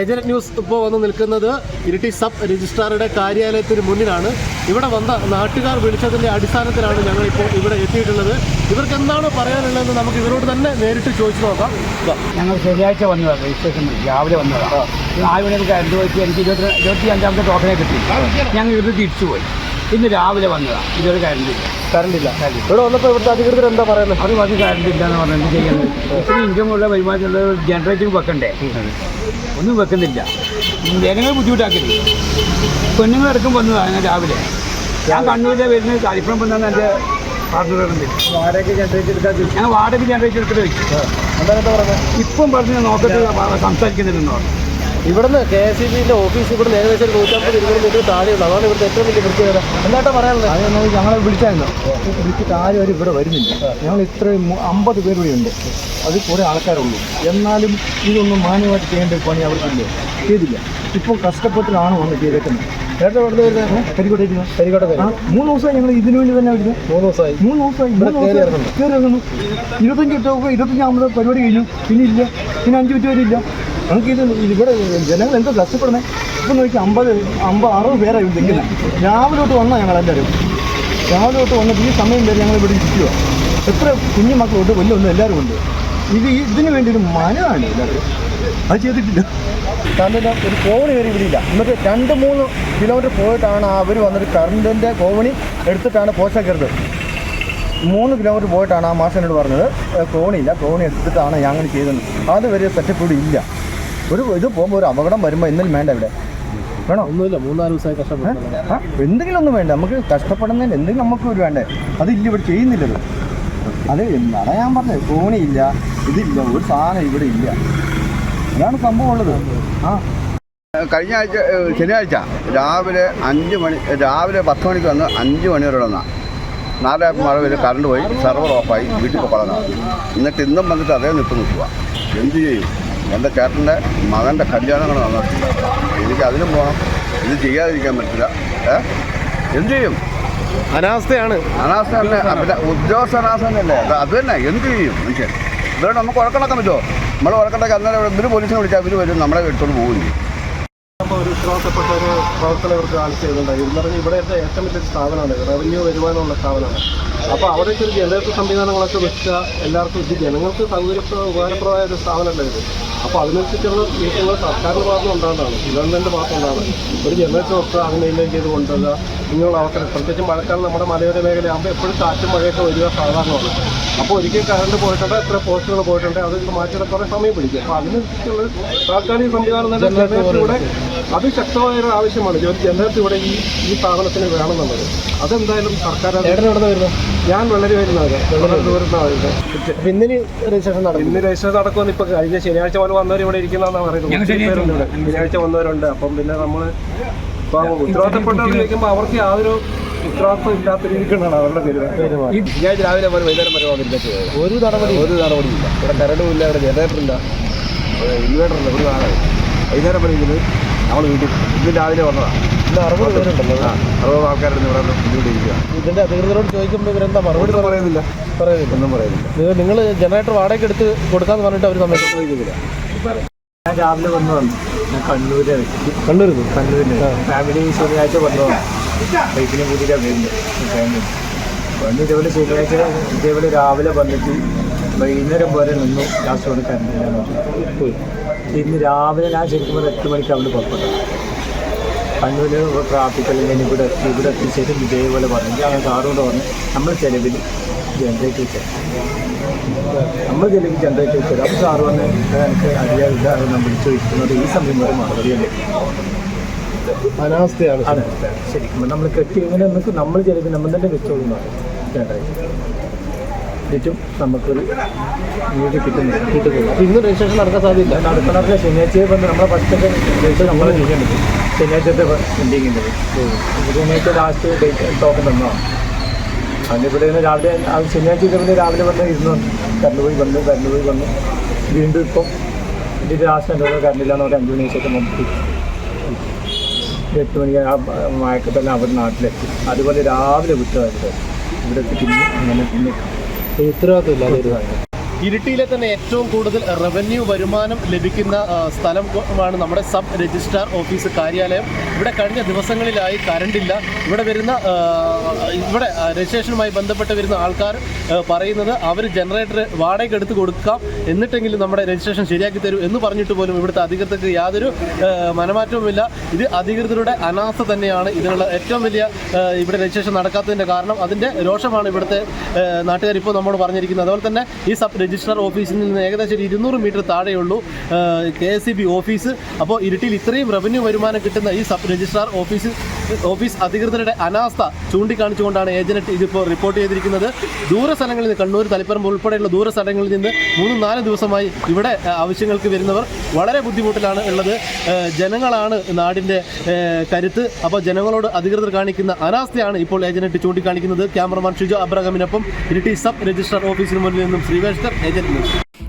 Agent news ഇപ്പോൾ വന്ന് നിൽക്കുന്നത് ഇരിട്ടി സബ് രജിസ്ട്രാറുടെ കാര്യാലയത്തിന് മുന്നിലാണ്. ഇവിടെ വന്ന നാട്ടുകാർ വിളിച്ചതിന്റെ അടിസ്ഥാനത്തിലാണ് ഞങ്ങളിപ്പോൾ ഇവിടെ എത്തിയിട്ടുള്ളത്. ഇവർക്ക് എന്താണ് പറയാനുള്ളതെന്ന് നമുക്ക് ഇവരോട് തന്നെ നേരിട്ട് ചോദിച്ചു നോക്കാം. ഞങ്ങൾ ശനിയാഴ്ച വന്നതാണ് രജിസ്ട്രേഷൻ രാവിലെ വന്നതാണ് നാല് മണിക്ക് അനുഭവിച്ച് എനിക്ക് ഇരുപത്തി ഇരുപത്തി അഞ്ചാമത്തെ ടോക്കനെ കിട്ടി. ഞങ്ങൾ ഇത് തിരിച്ചു പോയി. ഇന്ന് രാവിലെ വന്നതാണ് ഇതൊരു കറണ്ട് ഇല്ല. ഇവിടെ വന്നപ്പോൾ ഇവിടുത്തെ അധികൃതർ എന്താ പറയുന്നത് അത് മതി കറണ്ട് ഇല്ല എന്ന് പറഞ്ഞാൽ എന്ത് ചെയ്യുന്നത് ഇത്ര ഇൻകമുള്ള വരുമാനമുള്ള ജനറേറ്റർ വെക്കണ്ടേ ഒന്നും വെക്കുന്നില്ല. ജനങ്ങൾ ബുദ്ധിമുട്ടാക്കരുത്. പെണ്ണുങ്ങൾ ഇറക്കും വന്നതാണ് രാവിലെ. ഞാൻ കണ്ണൂരിലെ വരുന്ന കളിപ്പുറം വന്നാണ് എന്റെ പാർട്ട്ണറുണ്ട് വാടകയ്ക്ക് ജനറേറ്റ് എടുക്കാൻ ഞാൻ വാടക ജനറേറ്റർ എടുത്തിട്ട് വെച്ചു ഇപ്പം പറഞ്ഞ് നോക്കട്ട് സംസാരിക്കുന്നുണ്ടെന്ന് പറഞ്ഞു. ഇവിടുന്ന് കെ എസ് ഇ ബിന്റെ ഓഫീസ് ഇവിടുന്ന് ഏകദേശം ഒരു നൂറ്റമ്പത് ഇരുപത് മീറ്റർ താഴെയുള്ളൂ. അതാണ് ഇവിടുത്തെ ഏറ്റവും വലിയ പ്രത്യേകത എന്നാട്ടാ പറയാനുള്ളത്? ഞങ്ങളെ വിളിച്ചായിരുന്നു. വിളിച്ചിട്ട് ആരും അവർ ഇവിടെ വരുന്നില്ല. ഞങ്ങൾ ഇത്രയും അമ്പത് പേര് കൂടി ഉണ്ട്. അത് കുറേ ആൾക്കാരുള്ളൂ. എന്നാലും ഇതൊന്നും മാന്യമായിട്ട് ചെയ്യേണ്ട പണി അവർക്കില്ല ചെയ്തില്ല. ഇപ്പോൾ കഷ്ടപ്പെട്ടിലാണ് വന്ന് ചെയ്തേക്കുന്നത്. നേരത്തെ വരുന്നത് കരിക്കോട്ടെ മൂന്ന് ദിവസമായി ഞങ്ങൾ ഇതിനു വേണ്ടി തന്നെ വരുന്നത് മൂന്ന് ദിവസമായി. മൂന്ന് ദിവസമായി ഇവിടെ കയറി ഇറങ്ങുന്നു. ഇരുപത്തഞ്ച് ഇരുപത്തഞ്ചാമത് പരിപാടി കഴിഞ്ഞു. പിന്നെ ഇല്ല. പിന്നെ അഞ്ച് മിനിറ്റ് വരെ ഇല്ല. നമുക്ക് ഇത് ഇവിടെ ജനങ്ങൾ എന്തോ കഷ്ടപ്പെടുന്നത് ഇപ്പം നോക്കി അമ്പത് അമ്പത് അറുപത് പേരായി നിൽക്കുന്നത് രാവിലെ തൊട്ട് വന്നാൽ ഞങ്ങൾ എല്ലാവരും രാവിലെ തൊട്ട് വന്നിട്ട് ഈ സമയം വരെ ഞങ്ങൾ ഇവിടെ ഇരിക്കുക എത്ര കുഞ്ഞു മക്കളുണ്ട് വലിയൊന്നും എല്ലാവരും ഉണ്ട്. ഇത് ഇതിന് വേണ്ടി ഒരു മനമാണ് എല്ലാവരും അത് ചെയ്തിട്ടില്ല. കാരണം ഒരു കോവണി വരെ ഇവിടെ ഇല്ല. എന്നിട്ട് രണ്ട് മൂന്ന് കിലോമീറ്റർ പോയിട്ടാണ് അവർ വന്നിട്ട് കറണ്ടിന്റെ കോവണി എടുത്തിട്ടാണ് പോസ്റ്റാക്കരുത് മൂന്ന് കിലോമീറ്റർ പോയിട്ടാണ് ആ മാഷനോട് പറഞ്ഞത്. കോണിയില്ല കോണി എടുത്തിട്ടാണ് ഞങ്ങൾ ചെയ്തത്. അതുവരെ സെറ്റപ്പ് ഇവിടെ ഇല്ല. ഒരു ഇത് പോകുമ്പോൾ ഒരു അപകടം വരുമ്പോൾ എന്തെങ്കിലും വേണ്ട ഇവിടെ. വേണോ? ഒന്നുമില്ല മൂന്നാൽ ദിവസമായി കഷ്ടപ്പെടുന്നത് എന്തെങ്കിലും ഒന്നും വേണ്ട. നമുക്ക് കഷ്ടപ്പെടുന്നതിന് എന്തെങ്കിലും നമുക്ക് ഒരു വേണ്ടേ? അതില്ല ഇവിടെ ചെയ്യുന്നില്ലത് അത് എന്താണ് ഞാൻ പറഞ്ഞത്? തോണിയില്ല ഇതില്ല ഒരു സാധനം ഇവിടെ ഇല്ല. അതാണ് സംഭവം ഉള്ളത്. ആ. കഴിഞ്ഞ ആഴ്ച ശനിയാഴ്ച രാവിലെ അഞ്ച് മണി രാവിലെ പത്ത് മണിക്ക് വന്ന് അഞ്ച് മണി വരെ വന്ന നാലായപ്പോൾ മഴ വരെ കറണ്ട് പോയി സെർവർ ഓഫായി വീട്ടിൽ പോകാനാണ് എന്നിട്ട് ഇന്നും വന്നിട്ട് അതേ നിൽപ്പ് നിൽക്കുക എന്ത് ചെയ്യും? എന്റെ ചേട്ടന്റെ മകന്റെ കല്യാണങ്ങൾ നടന്നിട്ടില്ല എനിക്ക് അതിനും പോകണം ഇത് ചെയ്യാതിരിക്കാൻ പറ്റില്ല. ഏ? എന്ത് ചെയ്യും? അനാസ്ഥയാണ്. അനാസ്ഥ തന്നെ പിന്നെ ഉദ്യോഗസ്ഥ അനാസ്ഥ തന്നെയല്ലേ അത് അത് തന്നെ. എന്ത് ചെയ്യും? മനുഷ്യൻ. ഇവരോട് നമുക്ക് ഉറക്കണക്കാൻ പറ്റുമോ? നമ്മൾ ഉറക്കണ്ടൊക്കെ അന്നേരം ഇവർ പോലീസിനെ വിളിച്ചാൽ ഇവർ വരും നമ്മളെ എടുത്തോണ്ട് പോകും ചെയ്യും ഒരു ഉത്തരവാദിത്തപ്പെട്ട ഒരു പ്രവർത്തനം ഇവർക്ക് തരുന്നുണ്ട് എന്ന് പറഞ്ഞാൽ ഇവിടെ ഏറ്റവും വലിയൊരു സ്ഥാപനമാണ്. റവന്യൂ വരുവാനുള്ള സ്ഥാപനമാണ്. അപ്പോൾ അവിടേക്ക് ഒരു ജനറേറ്റർ സംവിധാനങ്ങളൊക്കെ വെച്ച എല്ലാവർക്കും ഇത് ജനങ്ങൾക്ക് സൗകര്യപ്ര ഉപകാരപ്രദമായ ഒരു സ്ഥാപനമല്ല ഇത്. അപ്പോൾ അതിനനുസരിച്ചുള്ള നീക്കങ്ങൾ സർക്കാരിന്റെ ഭാഗത്തുനിന്ന് ഉണ്ടാകുന്നതാണ്. ഗവൺമെന്റ് ഭാഗത്തുനിന്നാണ്. ഒരു ജനറേറ്റർ വെക്കുക അത് മെയിന്റെയിൻ ചെയ്ത് കൊണ്ടുവരിക ഇങ്ങനെയുള്ള അവസരം പ്രത്യേകിച്ചും മഴക്കാലം നമ്മുടെ മലയോര മേഖലയാകുമ്പോൾ എപ്പോഴും കാറ്റും മഴയൊക്കെ വരിക സാധാരണമാണ്. അപ്പോൾ ഒരിക്കൽ കറണ്ട് പോയിട്ടുണ്ട് എത്ര പോസ്റ്റുകൾ പോയിട്ടുണ്ട് അത് മാറ്റിയിട്ട് കുറേ സമയം പിടിക്കും. അപ്പോൾ അതിനനുസരിച്ചുള്ള താൽക്കാലിക സംവിധാനം തന്നെ ജനറേറ്റർ ഇവിടെ അത് ശക്തമായ ഒരു ആവശ്യമാണ്. ജോലി ജനറേറ്റർ ഇവിടെ ഈ ഈ സ്ഥാപനത്തിന് വേണമെന്നുള്ളത്. അതെന്തായാലും സർക്കാർ ഞാൻ വളരെ വരുന്നത് വളരെ ദൂരത്താണ് വരുന്നത് ഇന്നിന് രജിസ്ട്രേഷൻ നടക്കും. ഇന്ന് രജിസ്ട്രേഷൻ നടക്കുമെന്ന് ഇപ്പൊ കഴിഞ്ഞ ശനിയാഴ്ച പോലെ വന്നവർ ഇവിടെ ഇരിക്കുന്നതെന്നാണ് പറയുന്നത്. ശനിയാഴ്ച വന്നവരുണ്ട്. അപ്പം പിന്നെ നമ്മൾ ഇപ്പൊ ഉത്തരവാദിത്തപ്പെട്ടവർ ചോദിക്കുമ്പോൾ അവർക്ക് യാതൊരു ഉത്തരവാദിത്വം ഇല്ലാത്ത രീതിക്കാണ് അവരുടെ പെരുമാറ്റം ശനിയാഴ്ച രാവിലെ പോലെ വൈകുന്നേരം വരെ വന്നിട്ട് ഒരു നടപടി ഒരു നടപടിയില്ല. ഇവിടെ കരണ്ടും ഇല്ല ഇവിടെ ജനറേറ്റർ ഇല്ല. ഇൻവേർട്ടർ ഇല്ല ഒരു നാളെ വൈകുന്നേരം പഠിക്കുന്നത് നമ്മൾ വീട്ടിൽ ഇന്ന് രാവിലെ വന്നതാണ് അറുപത് പേരുണ്ടല്ലോ ആ അറുപത് ആൾക്കാരുണ്ട് ഇവിടെ ഇവിടെ ഇതിന്റെ അധികൃതരോട് ചോദിക്കുമ്പോൾ ഇവരെന്താ മറുപടി പറയുന്നില്ല. പറയുന്നില്ല. ഒന്നും പറയുന്നില്ല. നിങ്ങൾ ജനറേറ്റർ വാടകയ്ക്ക് എടുത്ത് കൊടുക്കാന്ന് പറഞ്ഞിട്ട് അവർ സമ്മതിക്കുന്നില്ല. ഞാൻ രാവിലെ വന്നതാണ് ഞാൻ കണ്ണൂരെ കണ്ണൂർ കണ്ണൂരിൽ ഫാമിലി ശനിയാഴ്ച വന്നു. ബൈക്കിനെ കൂട്ടിയിട്ടാണ് വരുന്നത്. ഫാമിലി വന്ന് ഇതേപോലെ ശനിയാഴ്ച ഇതേപോലെ രാവിലെ വന്നിട്ട് വൈകുന്നേരം പോലെ നിന്നു. ലാസ്റ്റ് കൊണ്ട് ഇന്ന് രാവിലെ ഞാൻ ശരിക്കും ഒരു എട്ട് മണിക്ക് അവിടെ പുറപ്പെട്ടു. കണ്ണൂര് ട്രാഫിക് അല്ലെങ്കിൽ ഇവിടെ ഇവിടെ എത്തിച്ചേരും ഇതേപോലെ പറഞ്ഞു. ഞാൻ സാറോട് പറഞ്ഞു നമ്മൾ ചിലവിൽ ജനറേറ്റ് വെച്ചാൽ നമ്മൾ ചിലവിൽ ജനറേറ്റ് വെച്ചാൽ അപ്പം സാറ് വന്ന് എനിക്ക് അറിയാവില്ല എന്ന് വിളിച്ചു ചോദിക്കുന്നത്. ഈ സമയം വരെ മറുപടിയല്ലേ അനാവസ്ഥയാണ് അതെ ശരിക്കും നമ്മൾ കെട്ടി ഇങ്ങനെ നമുക്ക് നമ്മൾ ചിലപ്പോൾ നമ്മൾ തന്നെ വെച്ചോളൂ ചുറ്റും നമുക്കൊരു വീട് കിട്ടുന്നു. കിട്ടുന്നില്ല. അപ്പൊ ഇന്ന് രജിസ്ട്രേഷൻ നടക്കാൻ സാധ്യത നടക്കണമൊക്കെ ശനിയാഴ്ചയെ വന്ന് നമ്മളെ ഫസ്റ്റൊക്കെ ഡേറ്റ് നമ്മൾ ചെയ്യേണ്ടത്. ശനിയാഴ്ചത്തെ എൻഡിങ്ങിന്റെ ശനിയാഴ്ച ലാസ്റ്റ് ഡേറ്റ് ടോക്കൺ തന്നതാണ്. അതിന്റെ ഇവിടെ നിന്ന് രാവിലെ ശനിയാഴ്ച ഇതേപോലെ രാവിലെ വന്ന് ഇരുന്ന് കറണ്ട് പോയി വന്ന് കറണ്ട് പോയി വന്ന് വീണ്ടും ഇപ്പം ഇതിന്റെ ലാസ്റ്റ് കറണ്ടില്ല എന്ന് പറഞ്ഞാൽ അഞ്ച് മണി ശേഷം വന്നിട്ട് എട്ട് മണിക്ക് ആ മയക്കത്തിൽ തന്നെ അവർ നാട്ടിലെത്തി. അതുപോലെ രാവിലെ വിട്ടതായിട്ട് ഇവിടെ പിന്നെ അങ്ങനെ പിന്നെ ഉത്തരവാദിത്തം ഇല്ലാതെ ഒരു ഇരിട്ടിയിലെ തന്നെ ഏറ്റവും കൂടുതൽ റവന്യൂ വരുമാനം ലഭിക്കുന്ന സ്ഥലമാണ് നമ്മുടെ സബ് രജിസ്ട്രാർ ഓഫീസ് കാര്യാലയം. ഇവിടെ കഴിഞ്ഞ ദിവസങ്ങളിലായി കറണ്ടില്ല ഇവിടെ വരുന്ന ഇവിടെ രജിസ്ട്രേഷനുമായി ബന്ധപ്പെട്ട് വരുന്ന ആൾക്കാർ പറയുന്നത് അവർ ജനറേറ്റർ വാടകയ്ക്ക് എടുത്ത് കൊടുക്കാം. എന്നിട്ടെങ്കിലും നമ്മുടെ രജിസ്ട്രേഷൻ ശരിയാക്കി തരൂ എന്ന് പറഞ്ഞിട്ട് പോലും ഇവിടുത്തെ അധികൃതർക്ക് യാതൊരു മനമാറ്റവുമില്ല. ഇത് അധികൃതരുടെ അനാസ്ഥ തന്നെയാണ്. ഇതിനുള്ള ഏറ്റവും വലിയ ഇവിടെ രജിസ്ട്രേഷൻ നടക്കാത്തതിന്റെ കാരണം അതിന്റെ രോഷമാണ് ഇവിടുത്തെ നാട്ടുകാർ ഇപ്പോൾ നമ്മോട് പറഞ്ഞിരിക്കുന്നത്. അതുപോലെ തന്നെ ഈ സബ് രജിസ്ട്രാർ ഓഫീസിൽ നിന്ന് ഏകദേശം ഒരു ഇരുന്നൂറ് metre താഴെയുള്ളൂ K S C B office. അപ്പോൾ ഇരുട്ടിയിൽ ഇത്രയും റവന്യൂ വരുമാനം കിട്ടുന്ന ഈ സബ് രജിസ്ട്രാർ ഓഫീസ് ഓഫീസ് അധികൃതരുടെ അനാസ്ഥ ചൂണ്ടിക്കാണിച്ചുകൊണ്ടാണ് ഏജന്റ് ഇതിപ്പോൾ റിപ്പോർട്ട് ചെയ്തിരിക്കുന്നത്. ദൂര സ്ഥലങ്ങളിൽ നിന്ന് കണ്ണൂർ തളിപ്പറമ്പ് ഉൾപ്പെടെയുള്ള ദൂര സ്ഥലങ്ങളിൽ നിന്ന് മൂന്നും നാല് ദിവസമായി ഇവിടെ ആവശ്യങ്ങൾക്ക് വരുന്നവർ വളരെ ബുദ്ധിമുട്ടിലാണ് ഉള്ളത്. ജനങ്ങളാണ് നാടിന്റെ കരുത്ത്. അപ്പോൾ ജനങ്ങളോട് അധികൃതർ കാണിക്കുന്ന അനാസ്ഥയാണ് ഇപ്പോൾ ഏജന്റ് ചൂണ്ടിക്കാണിക്കുന്നത്. ക്യാമറമാൻ ഷിജോ അബ്രഹാമിനൊപ്പം ഇരിട്ടി സബ് രജിസ്ട്രാർ ഓഫീസിന് മുന്നിൽ നിന്നും ശ്രീവേഷ്കർ ഏജന്റ്